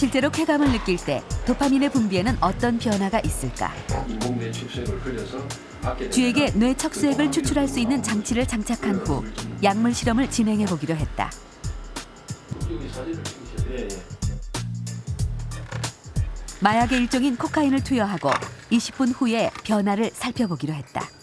실제로 쾌감을 느낄 때 도파민의 분비에는 어떤 변화가 있을까? 쥐에게 뇌 척수액을 추출할 수 있는 장치를 장착한 후 약물 실험을 진행해 보기로 했다. 마약의 일종인 코카인을 투여하고 20분 후에 변화를 살펴보기로 했다.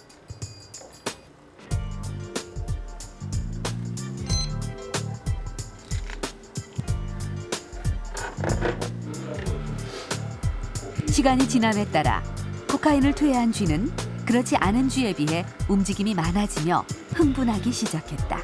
시간이 지남에 따라 코카인을 투여한 쥐는 그렇지 않은 쥐에 비해 움직임이 많아지며 흥분하기 시작했다.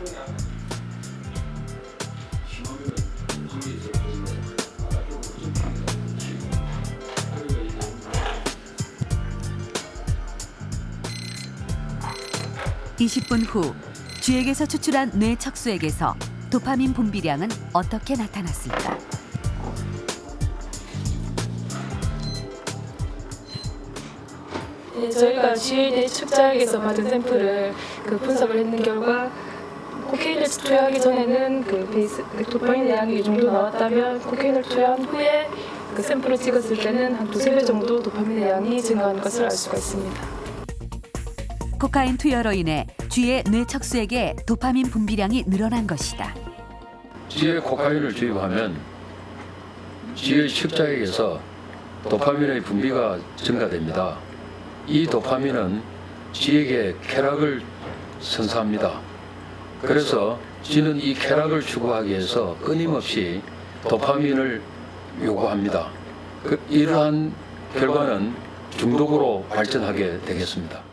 이십 분 후 쥐에게서 추출한 뇌 척수액에서 도파민 분비량은 어떻게 나타났을까? 네, 저희가 GLD 측자액에서 받은 샘플을 그 분석을 했는 결과 코케인을 투여하기 전에는 그 베이스 그 도파민의 양이 이 정도 나왔다면 코케인을 투여한 후에 그 샘플을 찍었을 때는 한 두세 배 정도 도파민의 양이 증가한 것을 알 수가 있습니다. 코카인 투여로 인해 쥐의 뇌 척수액의 도파민 분비량이 늘어난 것이다. 쥐에 코카인을 주입하면 쥐의 식자액에서 도파민의 분비가 증가됩니다. 이 도파민은 쥐에게 쾌락을 선사합니다. 그래서 쥐는 이 쾌락을 추구하기 위해서 끊임없이 도파민을 요구합니다. 그 이러한 결과는 중독으로 발전하게 되겠습니다.